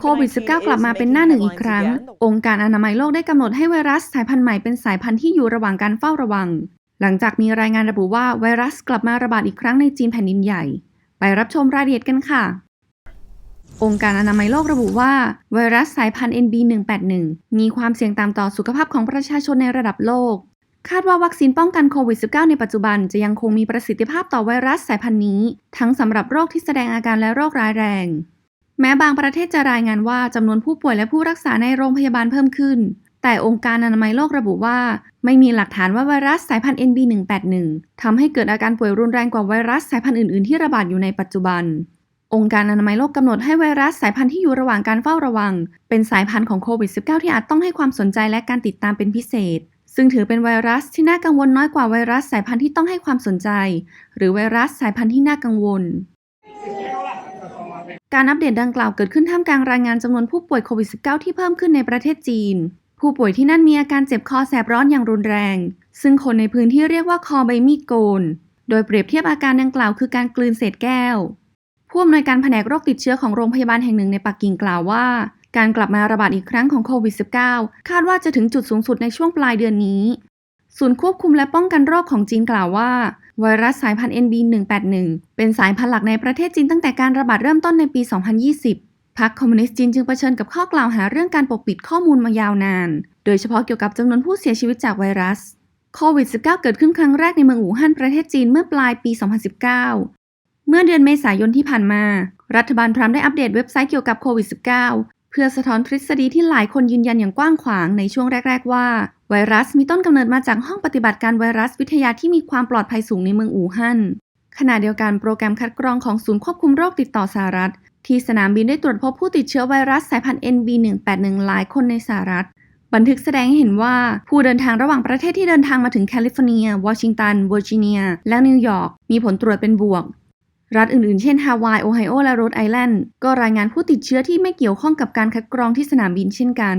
โควิด -19 กลับมาเป็นหน้าหนึ่งอีกครั้ง องค์การอนามัยโลกได้กำหนดให้ไวรัสสายพันธุ์ใหม่เป็นสายพันธุ์ที่อยู่ระหว่างการเฝ้าระวัง หลังจากมีรายงานระบุว่าไวรัสกลับมาระบาดอีกครั้งในจีนแผ่นดินใหญ่ ไปรับชมรายละเอียดกันค่ะ องค์การอนามัยโลกระบุว่า ไวรัสสายพันธุ์ NB181 มีความเสี่ยงต่ำต่อสุขภาพของประชาชนในระดับโลก คาดว่าวัคซีนป้องกันโควิด -19 ในปัจจุบันจะยังคงมีประสิทธิภาพต่อไวรัสสายพันธุ์นี้ ทั้งสำหรับโรคที่แสดงอาการและโรคร้ายแรง แม้บางประเทศจะรายงานว่าจำนวนผู้ป่วยและผู้รักษาในโรงพยาบาลเพิ่มขึ้น แต่องค์การอนามัยโลกระบุว่า ไม่มีหลักฐานว่าไวรัสสายพันธุ์ NB181 ทำให้เกิดอาการป่วยรุนแรงกว่าไวรัสสายพันธุ์อื่น ๆ ที่ระบาดอยู่ในปัจจุบัน องค์การอนามัยโลกกำหนดให้ไวรัสสายพันธุ์ที่อยู่ระหว่างการเฝ้าระวัง เป็นสายพันธุ์ของโควิด -19 ที่อาจต้องให้ความสนใจและการติดตามเป็นพิเศษ ซึ่งถือเป็นไวรัสที่น่ากังวลน้อยกว่าไวรัสสายพันธุ์ที่ต้องให้ความสนใจ หรือไวรัสสายพันธุ์ที่น่ากังวล การอัปเดตดังกล่าวเกิดขึ้นท่ามกลางรายงานจำนวนผู้ป่วยโควิด -19 ที่เพิ่มขึ้นในประเทศจีน ผู้ป่วยที่นั่นมีอาการเจ็บคอแสบร้อนอย่างรุนแรง ซึ่งคนในพื้นที่เรียกว่าคอใบมีดโกน โดยเปรียบเทียบอาการดังกล่าวคือการกลืนเศษแก้ว ผู้อำนวยการแผนกโรคติดเชื้อของโรงพยาบาลแห่งหนึ่งในปักกิ่งกล่าวว่า การกลับมาระบาดอีกครั้งของโควิด -19 คาดว่าจะถึงจุดสูงสุดในช่วงปลายเดือนนี้ ศูนย์ควบคุมและป้องกันโรคของจีนกล่าวว่า ไวรัสสายพันธุ์ NB181 เป็นสายพันธุ์หลักในประเทศจีนตั้งแต่การระบาดเริ่มต้นในปี 2020 พรรคคอมมิวนิสต์จีนจึงเผชิญกับข้อกล่าวหาเรื่องการปกปิดข้อมูลมายาวนาน โดยเฉพาะเกี่ยวกับจำนวนผู้เสียชีวิตจากไวรัสโควิด -19 เกิดขึ้นครั้งแรกในเมืองอู่ฮั่นประเทศจีนเมื่อปลายปี 2019 เมื่อเดือนเมษายนที่ผ่านมา รัฐบาลทรัมป์ได้อัปเดตเว็บไซต์เกี่ยวกับโควิด -19 พื่อสะท้อนทฤษฎีที่หลายคนยืนยันอย่างกว้างขวางในช่วงแรก ๆ ว่า ไวรัสมีต้นกำเนิดมาจากห้องปฏิบัติการไวรัสวิทยาที่มีความปลอดภัยสูงในเมืองอู่ฮั่นขณะเดียวกันโปรแกรมคัดกรองของศูนย์ควบคุมโรคติดต่อสหรัฐ ที่สนามบินได้ตรวจพบผู้ติดเชื้อไวรัสสายพันธุ์ NB181 หลายคนในสหรัฐ บันทึกแสดงให้เห็นว่าผู้เดินทางระหว่างประเทศที่เดินทางมาถึงแคลิฟอร์เนีย วอชิงตัน เวอร์จิเนีย และนิวยอร์กมีผลตรวจเป็นบวก รัฐอื่นๆ เช่นฮาวาย โอไฮโอ และโรดไอแลนด์ ก็รายงานผู้ติดเชื้อที่ไม่เกี่ยวข้องกับการคัดกรองที่สนามบินเช่นกัน